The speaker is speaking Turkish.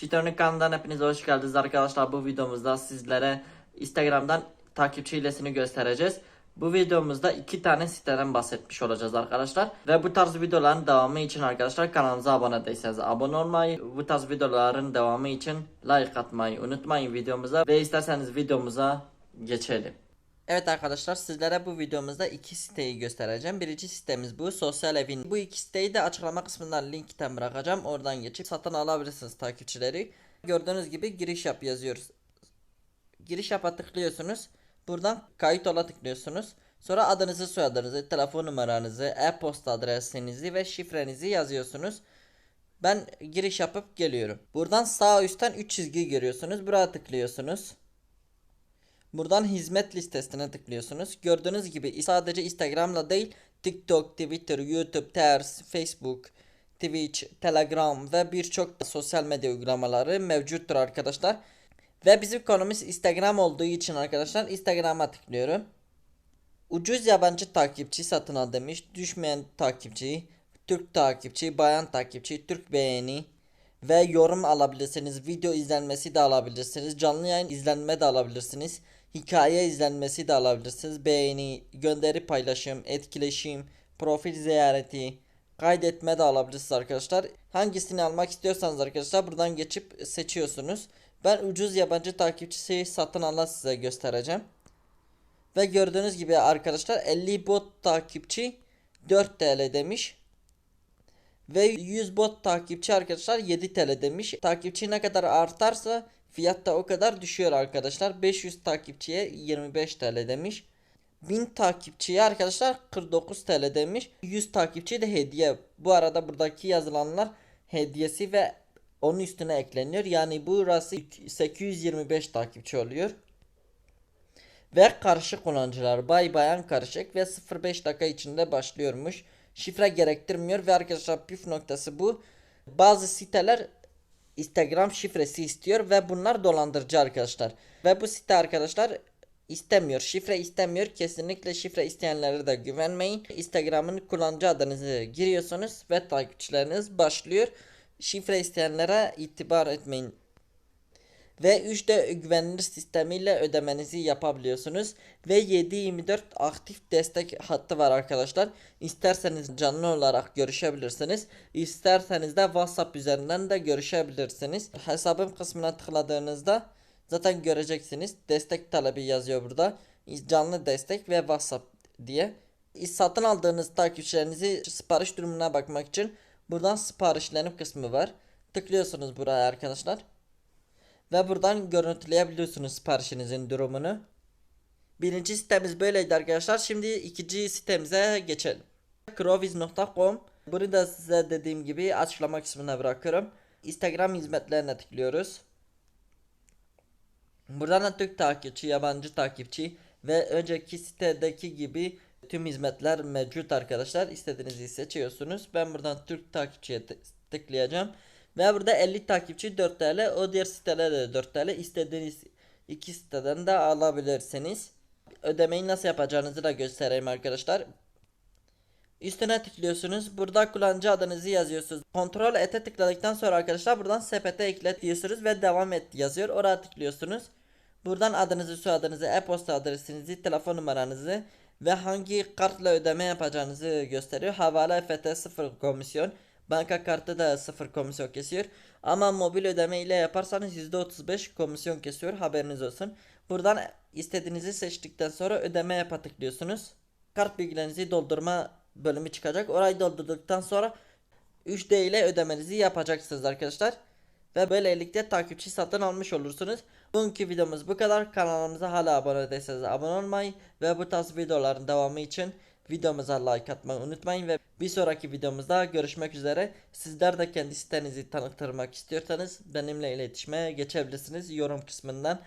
Çiğdem'in kanalından hepinize hoş geldiniz arkadaşlar. Bu videomuzda sizlere Instagram'dan takipçi hilesini göstereceğiz. Bu videomuzda iki tane siteden bahsetmiş olacağız arkadaşlar. Ve bu tarz videoların devamı için arkadaşlar kanalımıza abone değilseniz abone olmayı, bu tarz videoların devamı için like atmayı unutmayın videomuza. Ve isterseniz videomuza geçelim. Evet arkadaşlar sizlere bu videomuzda iki siteyi göstereceğim. Birinci sitemiz bu sosyal evin. Bu iki siteyi de açıklama kısmından linkten bırakacağım. Oradan geçip satın alabilirsiniz takipçileri. Gördüğünüz gibi giriş yap yazıyoruz. Giriş yapa tıklıyorsunuz. Buradan kayıt ola tıklıyorsunuz. Sonra adınızı, soyadınızı, telefon numaranızı, e-posta adresinizi ve şifrenizi yazıyorsunuz. Ben giriş yapıp geliyorum. Buradan sağ üstten 3 çizgi görüyorsunuz. Buraya tıklıyorsunuz. Buradan hizmet listesine tıklıyorsunuz. Gördüğünüz gibi sadece Instagram'la değil TikTok, Twitter, YouTube, Ters, Facebook, Twitch, Telegram ve birçok sosyal medya uygulamaları mevcuttur arkadaşlar. Ve bizim konumuz Instagram olduğu için arkadaşlar Instagram'a tıklıyorum. Ucuz yabancı takipçi satın al demiş. Düşmeyen takipçi, Türk takipçi, bayan takipçi, Türk beğeni ve yorum alabilirsiniz. Video izlenmesi de alabilirsiniz. Canlı yayın izlenme de alabilirsiniz. Hikaye izlenmesi de alabilirsiniz. Beğeni, gönderi paylaşım, etkileşim, profil ziyareti, kaydetme de alabilirsiniz arkadaşlar. Hangisini almak istiyorsanız arkadaşlar buradan geçip seçiyorsunuz. Ben ucuz yabancı takipçisi satın alan size göstereceğim. Ve gördüğünüz gibi arkadaşlar 50 bot takipçi 4 TL demiş. Ve 100 bot takipçi arkadaşlar 7 TL demiş. Takipçi ne kadar artarsa fiyat da o kadar düşüyor arkadaşlar. 500 takipçiye 25 TL demiş. 1000 takipçiye arkadaşlar 49 TL demiş. 100 takipçi de hediye. Bu arada buradaki yazılanlar hediyesi ve onun üstüne ekleniyor. Yani burası 825 takipçi oluyor. Ve karışık kullanıcılar bay bayan karışık ve 0.5 dakika içinde başlıyormuş. Şifre gerektirmiyor ve arkadaşlar püf noktası bu. Bazı siteler Instagram şifresi istiyor ve bunlar dolandırıcı arkadaşlar. Ve bu site arkadaşlar istemiyor. Şifre istemiyor. Kesinlikle şifre isteyenlere de güvenmeyin. Instagram'ın kullanıcı adınızı giriyorsunuz ve takipçileriniz başlıyor. Şifre isteyenlere itibar etmeyin. Ve 3D güvenilir sistemiyle ödemenizi yapabiliyorsunuz. Ve 7/24 aktif destek hattı var arkadaşlar. İsterseniz canlı olarak görüşebilirsiniz. İsterseniz de WhatsApp üzerinden de görüşebilirsiniz. Hesabım kısmına tıkladığınızda zaten göreceksiniz. Destek talebi yazıyor burada. Canlı destek ve WhatsApp diye. Satın aldığınız takipçilerinizi sipariş durumuna bakmak için buradan siparişlerim kısmı var. Tıklıyorsunuz buraya arkadaşlar. Ve buradan görüntüleyebiliyorsunuz siparişinizin durumunu. Birinci sitemiz böyleydi arkadaşlar. Şimdi ikinci sitemize geçelim. Croviz.com Bunu da size dediğim gibi açıklama kısmına bırakırım. Instagram hizmetlerine tıklıyoruz. Buradan da Türk takipçi, yabancı takipçi ve önceki sitedeki gibi tüm hizmetler mevcut arkadaşlar. İstediğinizi seçiyorsunuz. Ben buradan Türk takipçiye tıklayacağım. Ve burada 50 takipçi 4 TL. O diğer sitelerde de 4 TL. İstediğiniz iki siteden de alabilirsiniz. Ödemeyi nasıl yapacağınızı da göstereyim arkadaşlar. Üstüne tıklıyorsunuz. Burada kullanıcı adınızı yazıyorsunuz. Kontrol ete tıkladıktan sonra arkadaşlar buradan sepete eklet diyorsunuz ve devam et yazıyor. Oraya tıklıyorsunuz. Buradan adınızı, soyadınızı, e-posta adresinizi, telefon numaranızı ve hangi kartla ödeme yapacağınızı gösteriyor. Havale EFT 0 komisyon. Banka kartı da 0 komisyon kesiyor. Ama mobil ödeme ile yaparsanız %35 komisyon kesiyor. Haberiniz olsun. Buradan istediğinizi seçtikten sonra ödeme yapa tıklıyorsunuz. Kart bilgilerinizi doldurma bölümü çıkacak. Orayı doldurduktan sonra 3D ile ödemenizi yapacaksınız arkadaşlar. Ve böylelikle takipçi satın almış olursunuz. Bugünkü videomuz bu kadar. Kanalımıza hala abone değilseniz abone olmayı ve bu tarz videoların devamı için videomuza like atmayı unutmayın ve bir sonraki videomuzda görüşmek üzere. Sizler de kendi sitenizi tanıtırmak istiyorsanız benimle iletişime geçebilirsiniz yorum kısmından.